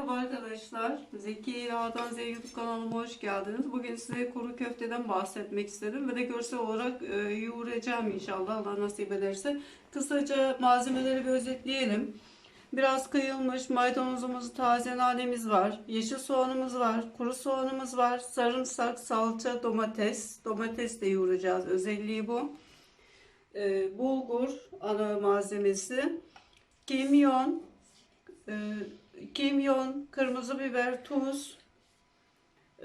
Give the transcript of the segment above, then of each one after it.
Merhaba arkadaşlar. Zeki ile A'dan Z YouTube kanalıma hoş geldiniz. Bugün size kuru köfteden bahsetmek istedim ve de görsel olarak e, yoğuracağım inşallah Allah nasip ederse. Kısaca malzemeleri bir özetleyelim. Biraz kıyılmış maydanozumuz, taze nanemiz var. Yeşil soğanımız var. Kuru soğanımız var. Sarımsak, salça, domates. Domates de yoğuracağız. Özelliği bu. E, bulgur ana malzemesi. Kimyon, e, kimyon, kırmızı biber, tuz.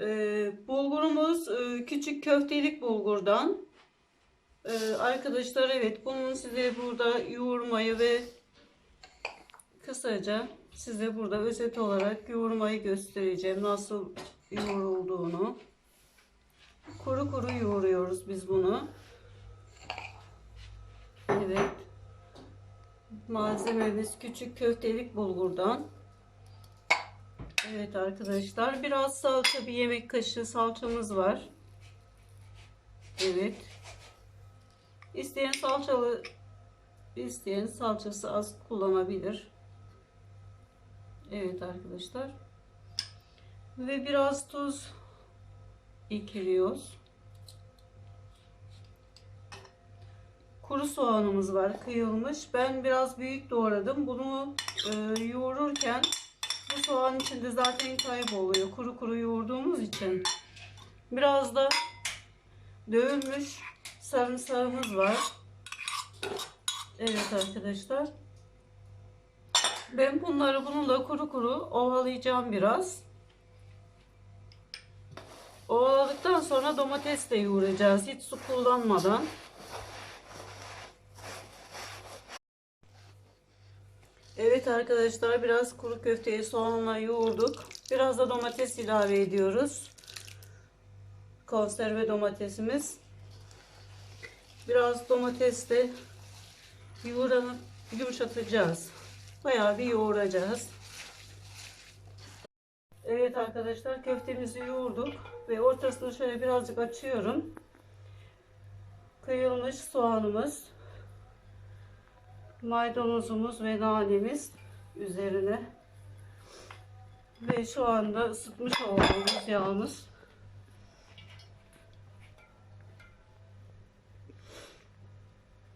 E, bulgurumuz e, küçük köftelik bulgurdan. E, arkadaşlar evet bunun size burada yoğurmayı ve kısaca size burada özet olarak yoğurmayı göstereceğim. Nasıl yoğrulduğunu. Kuru kuru yoğuruyoruz biz bunu. Evet. Malzememiz küçük köftelik bulgurdan. Evet arkadaşlar biraz salça bir yemek kaşığı salçamız var. Evet. İsteyen salçalı isteyen salçası az kullanabilir. Evet arkadaşlar. Ve biraz tuz ekliyoruz. Kuru soğanımız var kıyılmış. Ben biraz büyük doğradım. Bunu e, yoğururken bu soğan içinde zaten kayboluyor. Kuru kuru yoğurduğumuz için. Biraz da dövülmüş sarımsağımız var. Evet arkadaşlar. Ben bunları bununla kuru kuru ovalayacağım biraz. Ovaladıktan sonra domates de yoğuracağız. Hiç su kullanmadan. Evet arkadaşlar biraz kuru köfteyi soğanla yoğurduk. Biraz da domates ilave ediyoruz. Konserve domatesimiz. Biraz domates de yoğuranıp yumuşatacağız. Bayağı bir yoğuracağız. Evet arkadaşlar köftemizi yoğurduk ve ortasını şöyle birazcık açıyorum. Kıyılmış soğanımız, maydanozumuz ve nanemiz üzerine. Ve şu anda ısıtmış olduğumuz yağımız.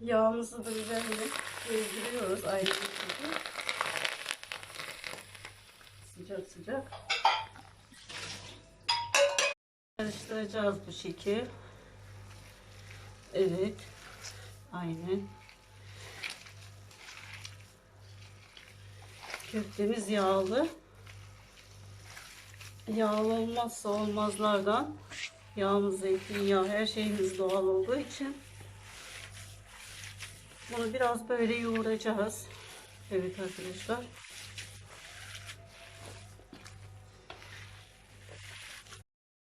Yağımızı da üzerine gezdiriyoruz aynı şekilde. Sıcak sıcak. Karıştıracağız bu şekil. Evet aynen Köftemiz yağlı. Yağlı olmazsa olmazlardan. Yağımız, zeytinyağı, her şeyimiz doğal olduğu için bunu biraz böyle yoğuracağız. Evet arkadaşlar.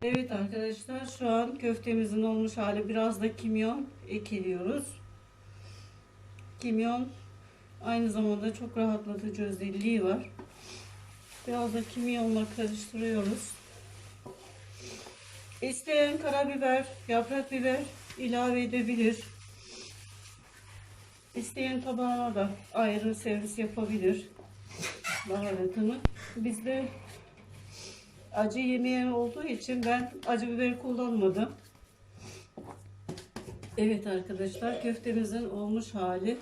Evet arkadaşlar şu an köftemizin olmuş hali biraz da kimyon ekliyoruz. Kimyon Aynı zamanda çok rahatlatıcı özelliği var. Biraz da kimyonla karıştırıyoruz. İsteyen karabiber, yaprak biber ilave edebilir. İsteyen tabağına da ayrı servis yapabilir. Baharatını. Bizde acı yemeyen olduğu için ben acı biber kullanmadım. Evet arkadaşlar köftemizin olmuş hali.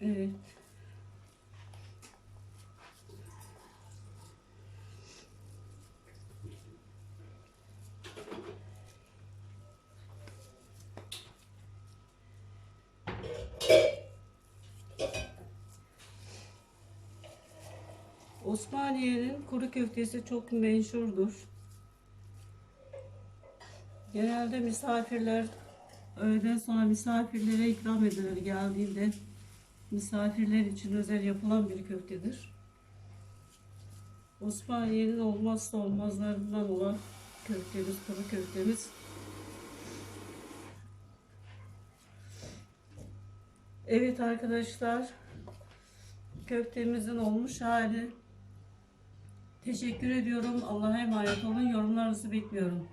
Evet. Osmaniye'nin kuru köftesi çok meşhurdur. Genelde misafirler öğleden sonra misafirlere ikram edilir geldiğinde misafirler için özel yapılan bir köftedir. Osmaniye'nin olmazsa olmazlarından olan köftemiz, kuru köftemiz. Evet arkadaşlar, köftemizin olmuş hali. Teşekkür ediyorum. Allah'a emanet olun. Yorumlarınızı bekliyorum.